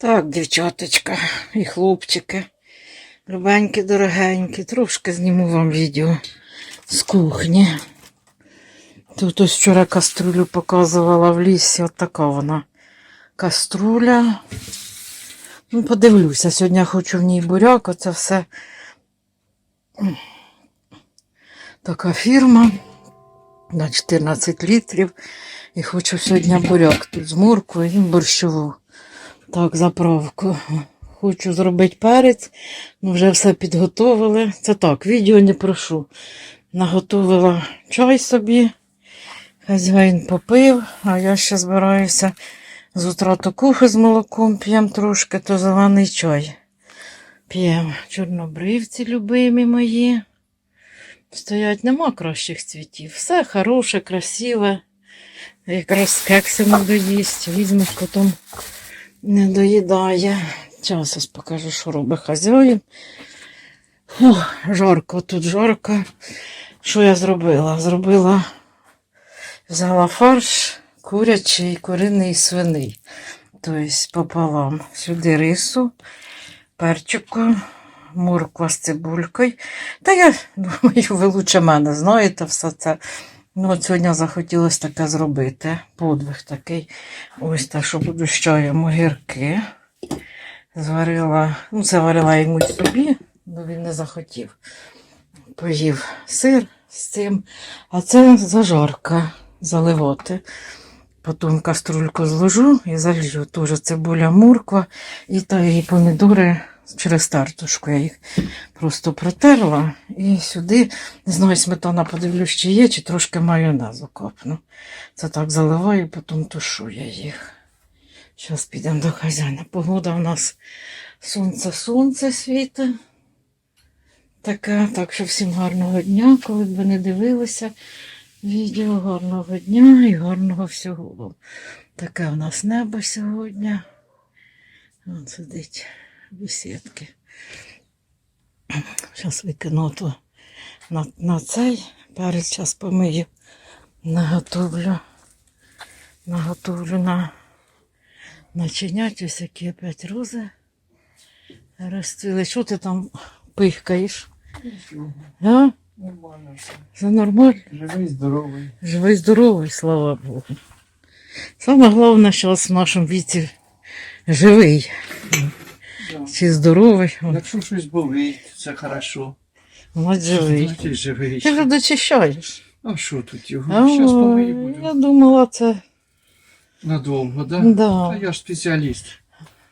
Так, дівчаточка і хлопчики, любенькі, дорогенькі, трошки зніму вам відео з кухні. Тут ось вчора каструлю показувала в лісі, от така вона каструля. Ну, подивлюся, сьогодні я хочу в ній буряк, оце все така фірма на 14 літрів. І хочу сьогодні буряк тут з муркою і борщову. Так, заправку. Хочу зробити перець, ну вже все підготовили. Це так, відео не прошу. Наготовила чай собі, хазяїн попив, а я ще збираюся з утра то кухи з молоком п'ємо трошки, то зелений чай. П'ємо чорнобривці любимі мої. Стоять, нема кращих цвітів. Все хороше, красиве. Якраз кекси не доїсть, візьме потім не доїдає. Зараз покажу, що робить хазяїн. Жарко, тут жарко. Що я зробила? Зробила, взяла фарш курячий, куриний і свиний. Тобто пополам. Сюди рису, перчику, морква з цибулькою. Та я думаю, ви лучше мене знаєте все це. Ну, от сьогодні захотілося таке зробити. Подвиг такий. Ось так, що буду з чаєм огірки. Зварила, ну, це варила йому собі, але він не захотів. Поїв сир з цим. А це зажарка заливати. Потім каструльку зложу і залью. Теж цибуля, морква і та і помідори через тартушку. Я їх просто протерла і сюди, не знаю, сметана подивлюсь, чи є, чи трошки майонезу копну. Це так заливаю, потім тушу я їх. Зараз підемо до хазяїна. Погода у нас сонце-сонце світить. Таке, так що всім гарного дня, коли б ви не дивилися відео, гарного дня і гарного всього. Таке у нас небо сьогодні. Вон сидить бесідки. Зараз викину то на, на цей. Перець час помию. Наготовлю. Наготовлю на начинять ось які опять рози. Розцвіли. Що ти там пихкаєш? А? Нормально все. Нормально? Живий, здоровий. Живий, здоровий, слава Богу. Саме головне, що в нашому віці живий Да. Здоровий. О, Якщо щось болить, це хорошо. Ось живий. Значить, живий. Ти вже дочищаєш. А що тут його? Зараз помию я думала, це. Надовго, да? Да. Та я ж спеціаліст.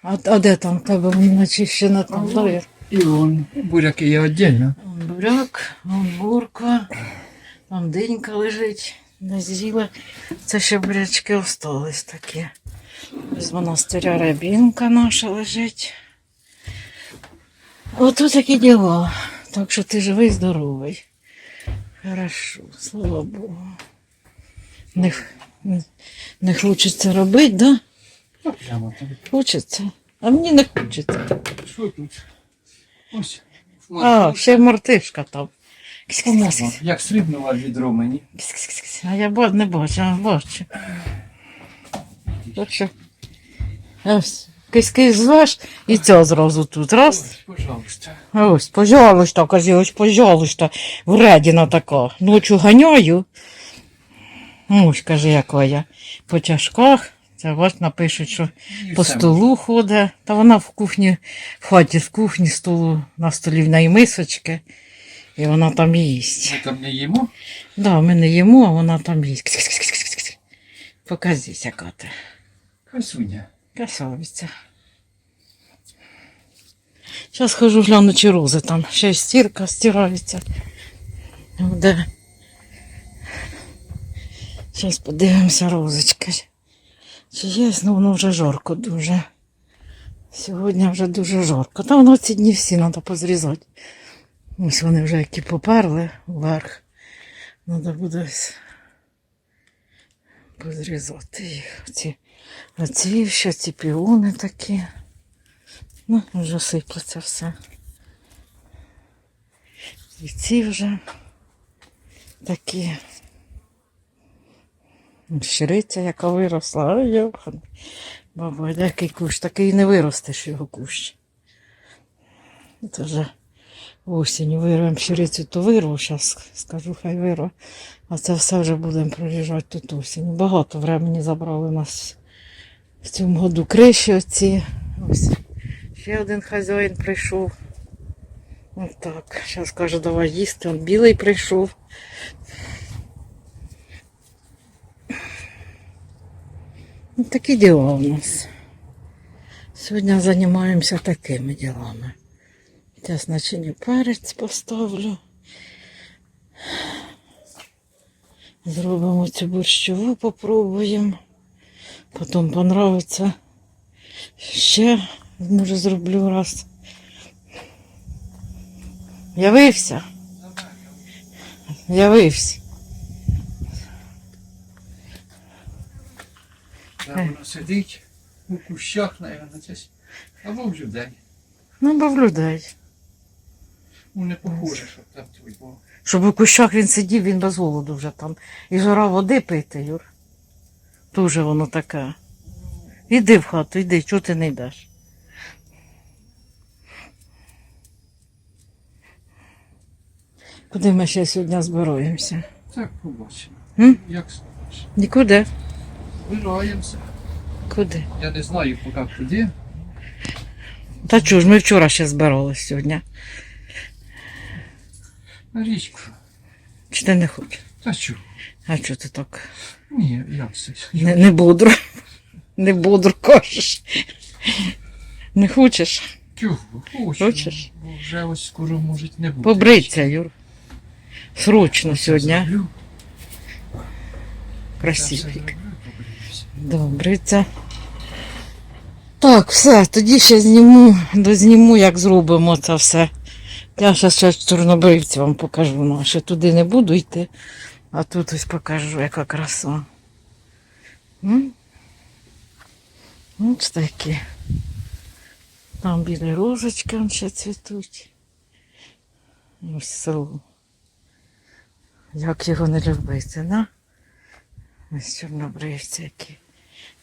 А, а де там тебе воно начищено там? Ага. І он, буряки є віддільно. Буряк, вон бурка, там динька лежить, не з'їла. Це ще бурячки остались такі. З монастиря рябінка наша лежить. Ото такі діла. Так що ти живий, здоровий. Хорошо, слава Богу. Не, не, не хочеться робити, да? Прямо там. Хочеться. А мені не хочеться. Що тут? Ось. А, ще мартишка там. О, Як срібнула відро мені. А я бо- не бачу, а бачу. Бачу. Ось, киски звеш і ця зразу тут. Раз. Ось, пожалуйста. Ось, пожалуйста, кажи, ось, пожалуйста. Вредіна така. Ночу ганяю. Ось, каже, яка я. По тяжках. Це ось напишуть, що І по столу ходить. Та вона в кухні, в хаті з кухні столу, на столі в неї мисочки. І вона там їсть. Ми там не їмо. Да, ми не їмо, а вона там їсть. Покажись, яка ти. Красуня. Красавиця. Зараз хожу гляну, чи рози там. Ще й стірка стирається. Де? Зараз подивимося розочки. Чи є, ну воно вже жарко дуже. Сьогодні вже дуже жарко. Та воно ці дні всі треба позрізати. Ось вони вже які поперли вверх. Треба буде позрізати їх. Ці оцвівші, ці піони такі. Ну, вже сиплеться все. І ці вже такі. Щириця, яка виросла. Ой, йохан. Баба, який кущ, такий не виростеш його кущ. Це вже осінь вирвемо щирицю, то вирву, зараз скажу, хай вирву. А це все вже будемо проїжджати тут осінь. Багато времени забрали нас в цьому году криші оці. Ось ще один хазяїн прийшов. Ось так. Зараз каже, давай їсти. Он білий прийшов. Ну, такі діла у нас. Сьогодні займаємося такими ділами. Зараз начині перець поставлю. Зробимо цю борщову, попробуємо. Потім понравиться. Ще, може, зроблю раз. Явився. Явився. Де воно сидить у кущах, наверное, десь. Або в людей. Ну, бо в людей. Ну, не похоже, щоб там той був. Щоб у кущах він сидів, він без голоду вже там. І жара води пити, Юр. Дуже воно таке. Іди в хату, іди, чого ти не йдеш? Куди ми ще сьогодні збираємося? Так побачимо. М? Як скажеш. Нікуди. Вираємося. Куди? Я не знаю поки куди. Та чого ж, ми вчора ще збиралися сьогодні. На річку. Чи ти не хочеш? Та чого? А чого ти так? Ні, як це? Не, не бодро. Не бодро кажеш. Не хочеш? Чого? Хочу. Хочеш? Бо вже ось скоро може не бути. Побриться, Юр. Срочно сьогодні. а? Красивий. Добре, це. Так, все, тоді ще зніму, дозніму, як зробимо це все. Я ще ще чорнобривці вам покажу. Ну, ще туди не буду йти, а тут ось покажу, яка краса. М? Ось такі. Там білі розочки ще цвітуть. Ось село. Як його не любити, да? Ось чорнобривці які.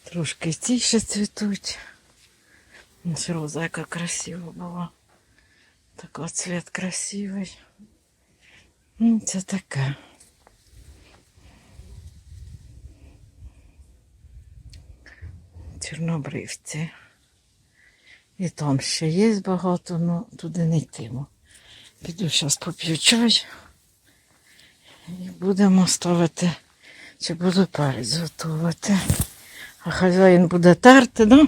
Трошки ці ще цвітуть. Ось роза, яка красива була. Такий цвіт красивий. Це таке. Чорнобривці. І там ще є багато, але туди не йтиму. Піду зараз поп'ю чай. І будемо ставити, чи буду перець готувати. А хазяїн буде терти, да?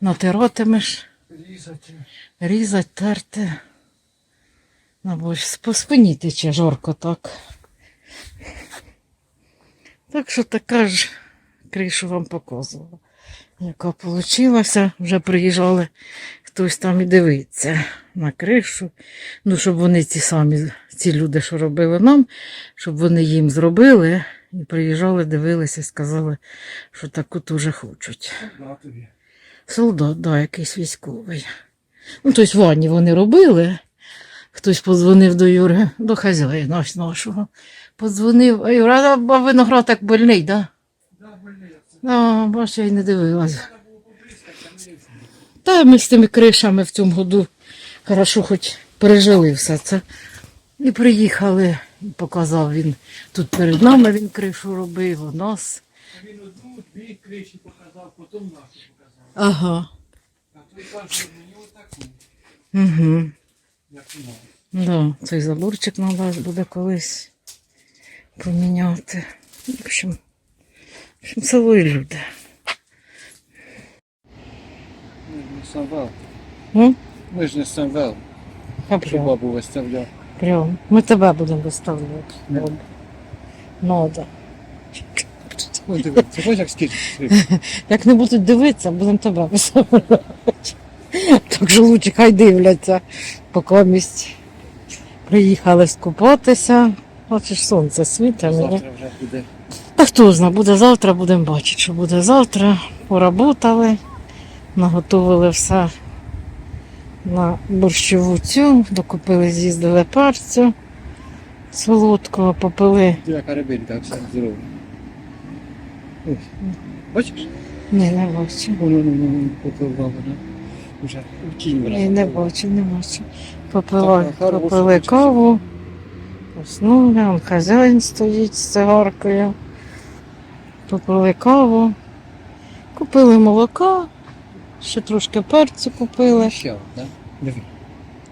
Натиратимеш, Різати. різати, терти. Ну, бо ж по спині тече жарко так. Так що така ж кришу вам показувала. Яка вийшла, вже приїжджали хтось там і дивиться на кришу. Ну, щоб вони ці самі, ці люди, що робили нам, щоб вони їм зробили і приїжджали, дивилися і сказали, що таку дуже хочуть. Солдат, да, якийсь військовий. Ну, тобто ванні вони робили. Хтось подзвонив до Юри, до хазяїна нашого. Подзвонив, а Юра, а виноград так больний, да? А, бачу, я й не дивилась. Та ми з тими кришами в цьому году хорошо хоч пережили все це. І приїхали, показав він. Тут перед нами він кришу робив, у нас. Він одну, дві криші показав, потім нашу показав. Ага. А той каже, мені отаку, Угу. як і мав. Да, цей заборчик треба буде колись поміняти. В общем, общем люди. Ми ж не самвел. Ну, Ми ж не самвел, а що прям, бабу виставляв. прям. Ми тебе будемо виставляти. Не. От. Ну, дивись, це бачиш, як скільки. Як не будуть дивитися, будемо тебе виставляти. Так що лучше хай дивляться, поки місць приїхали скупатися. Бачиш, сонце світить. мені. Завтра вже буде. Та хто знає, буде завтра, будемо бачити, що буде завтра. Поработали, наготовили все на борщову цю, докупили, з'їздили перцю солодкого, попили. Яка рибинка, все здорово. Бачиш? Ні, не бачу. Воно не попливало. Вже в тінь Ні, не бачу, не бачу. Попила, попили каву, уснули, хазяїн стоїть з цигаркою. Попили каву, купили молока, ще трошки перцю купили. Ще одна. Диви.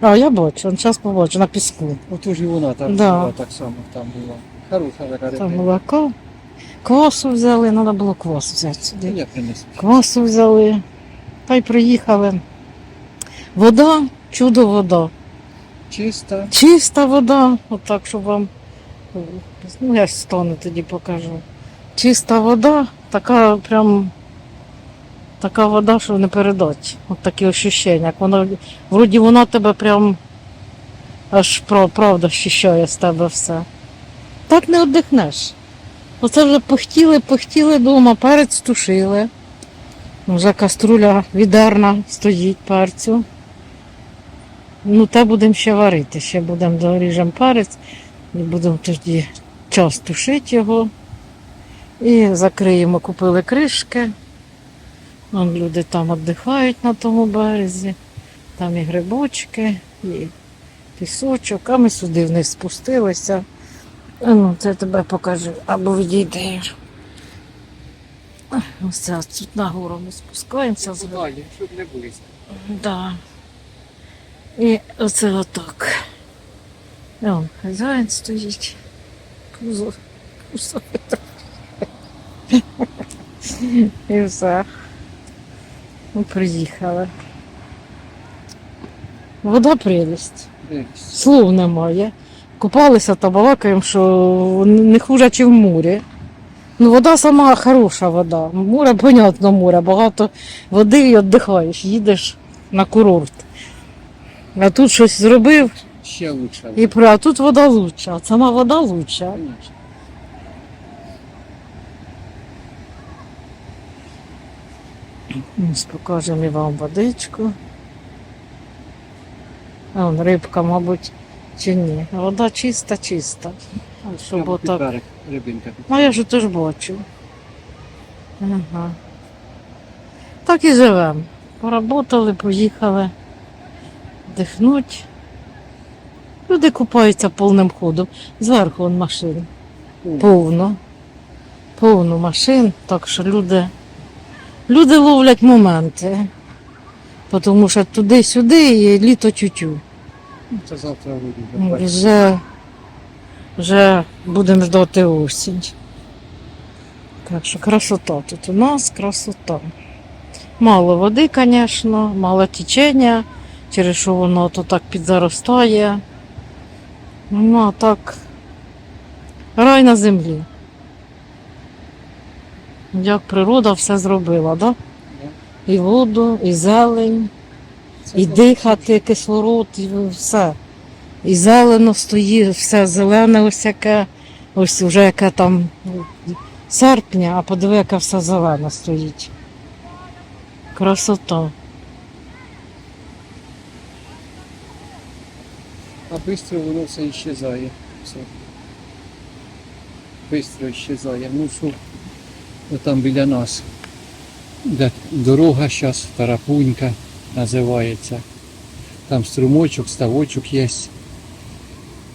А, я бачу, он зараз побачу на піску. Отож і вона там Да. була, так само там була. Хороша така Там рибина. молоко. Квасу взяли, треба було квас взяти сюди. Я принесу. Квасу взяли. Та й приїхали. Вода, чудо вода. Чиста. Чиста вода, отак, щоб вам. Ну, я стану тоді покажу. Чиста вода, така прям. Така вода, що не передать. От такі ощущення. Як вона, вроді вона тебе прям аж правда щищає з тебе все. Так не віддихнеш. Оце вже похтіли, похтіли вдома, перець тушили. Вже каструля відерна стоїть перцю. Ну, те будемо ще варити. Ще будемо доріжемо перець і будемо тоді час тушити його. І закриємо, купили кришки. Вон люди там віддихають на тому березі. Там і грибочки, і пісочок, а ми сюди вниз спустилися. Ну, це тебе покажу. Або відійди. Ось це тут нагору ми спускаємося. Далі, щоб не близько. Да. І оце отак. І хазяїн стоїть. Пузо. Пузо. І все. Ми приїхали. Вода прелість. Слов немає. Купалися та балакаємо, що не хуже, чи в морі. Ну, вода сама хороша вода. Море, понятно, море. Багато води і віддихаєш, їдеш на курорт. А тут щось зробив, Ще лучше. і про- а тут вода лучша, а сама вода лучша. Конечно. Ось покажемо вам водичку. А вон рибка, мабуть, чи ні. Вода чиста, чиста. Щоб отак. Ну, я ж теж бачу. Ага. Так і живемо. Поработали, поїхали дихнуть. Люди купаються повним ходом. Зверху вон машин. Повно. Повно машин. Так що люди, люди ловлять моменти. Тому що туди-сюди і літо тютю. Ну, Це завтра Ну, вийде. Вже, вже будемо ждати осінь. Так що красота тут у нас, красота. Мало води, звісно, мало течення, через що воно то так підзаростає. Ну, а так, рай на землі. Як природа все зробила, да? І воду, і зелень. І дихати, кислород, і все. І зелено стоїть, все зелене ось яке, ось вже яке там серпня, а подиви, яке все зелене стоїть. Красота. А швидко воно все іщезає. Все. Бистро іщезає. Ну що, там біля нас. Де дорога зараз, Тарапунька називається. Там струмочок, ставочок є.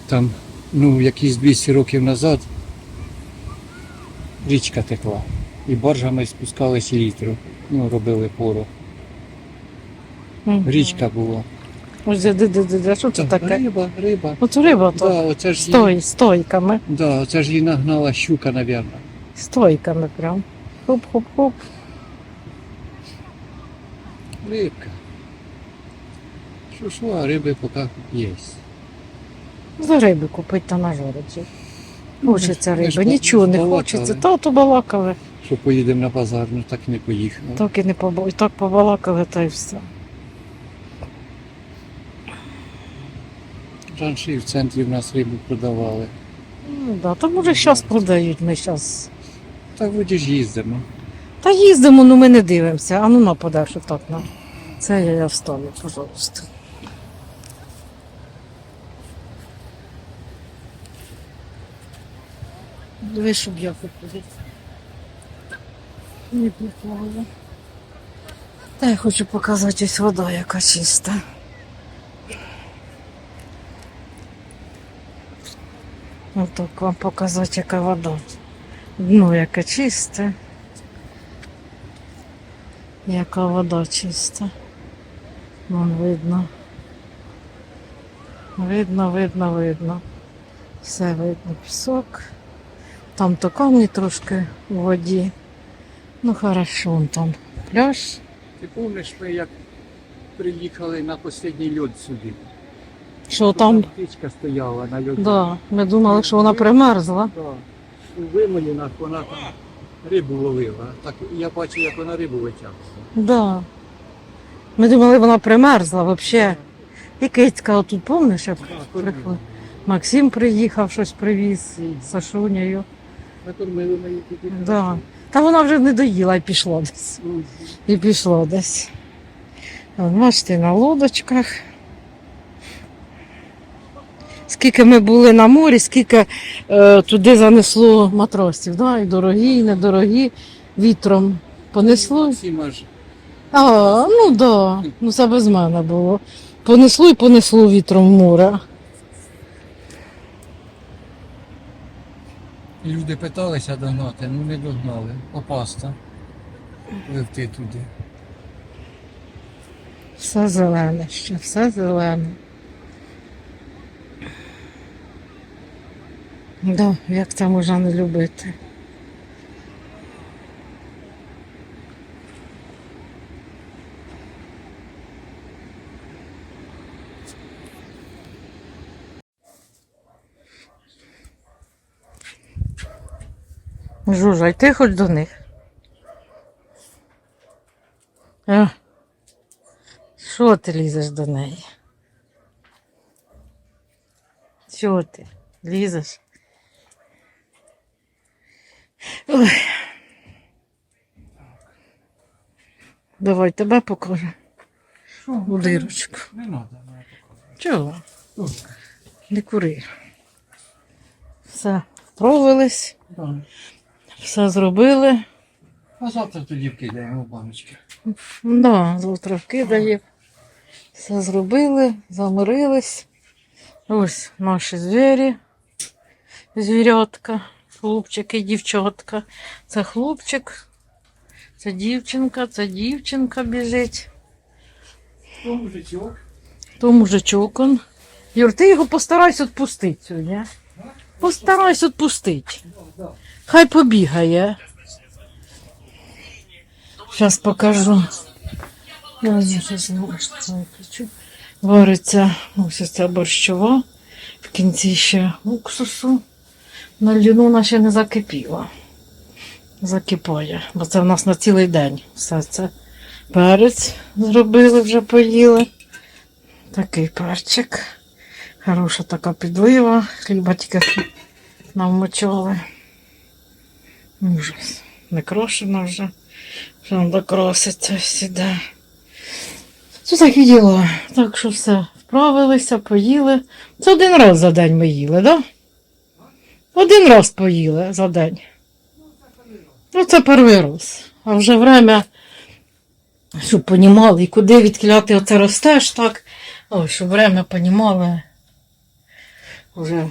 Там, ну, якісь 200 років назад річка текла. І баржами спускались літру. Ну, робили пору. Річка була. Ось де, де, де, де, що це Так, таке? Риба, риба. От риба то. Да, оце ж її, Стой, стойками. да, оце ж її нагнала щука, напевно. Стойками прям. Хоп-хоп-хоп. Рибка. Що що, а риби поки є. За риби купити та на жороці. Хочеться риби, нічого не хочеться. Та то балакали. Що поїдемо на базар, ну так і не поїхали. Так і не побо... так побалакали, та й все. Раніше і в центрі в нас рибу продавали. Ну, да. Та може зараз продають, ми зараз. Так вроді ж їздимо. Та їздимо, ну ми не дивимося. А ну на подальше так на. Це я, я вставлю, пожалуйста. Диви, щоб я купила. Не попала. Та я хочу показати ось вода, яка чиста. Отак вам показати, яка вода. Дно яке чисте. Яка вода чиста. Вон видно. Видно, видно, видно. Все видно, пісок. Там то камні трошки у воді. Ну хорошо, вон там пляж. Ти пам'ятаєш, ми як приїхали на останній льод сюди? Що там? Птичка стояла на льоді. Да, ми думали, що вона примерзла. Да. У вимолінах вона там рибу ловила. Так я бачив, як вона рибу витягнула. Да. Ми думали, вона примерзла взагалі. І кицька отут, помниш, як приходила? Максим приїхав, щось привіз з Сашунею. Накормили ми її туди. Да. Та вона вже не доїла і пішла десь. І пішло десь. Бачите, на лодочках. Скільки ми були на морі, скільки е, туди занесло матросів, да? і дорогі, і недорогі, вітром понесло. А, ну да, ну це без мене було. Понесло і понесло вітром в море. Люди питалися догнати, ну не догнали. Опасно. Пливти туди. Все зелене ще, все зелене. Да, як це можна не любити? Жужа, йти хоч до них. Що ти лізеш до неї? Що ти лізеш? Ой. Давай тебе покажу у дирочку. Не треба. Чого? Не кури. Все, вправились, все зробили. А завтра тоді вкидаємо в баночки. Да, завтра вкидає. Все зробили, замирились. Ось наші звірі, звірятка, хлопчик і дівчатка. Це хлопчик, це дівчинка, це дівчинка біжить. Що, мужичок? То мужичок он. Юр, ти його постарайся відпустити сьогодні. Постарайся відпустити. Хай побігає. Зараз покажу. Я зараз. Вариться ось ця борщова. В кінці ще уксусу. На льну ще не закипіла. Закипає, бо це в нас на цілий день. Все це перець зробили, вже поїли. Такий перчик. Хороша така підлива. Хліба тільки навмочали. Ужас. Не крошено вже. Вже докроситься ось іде. Це такі діла. Так що все, вправилися, поїли. Це один раз за день ми їли, так? Да? Один раз поїли за день. Ну, це перший раз. А вже время, щоб понімали, і куди відкляти оце ростеш, так? Ой, щоб время понімали. Вже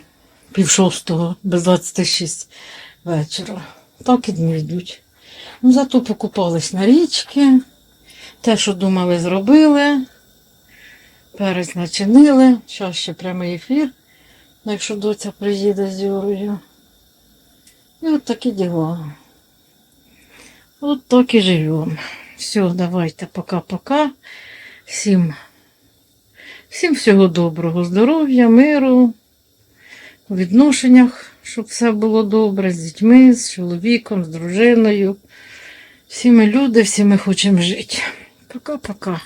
пів шостого, без 26 вечора. Так і дні йдуть. Ну, зато покупались на річки. Те, що думали, зробили. Перець начинили. Зараз ще прямий ефір, якщо доця приїде з Юрою. І от такі діла. От так і живемо. Все, давайте, пока-пока. Всім, всім всього доброго, здоров'я, миру, у відношеннях, щоб все було добре з дітьми, з чоловіком, з дружиною. Всі ми люди, всі ми хочемо жити. Пока-пока.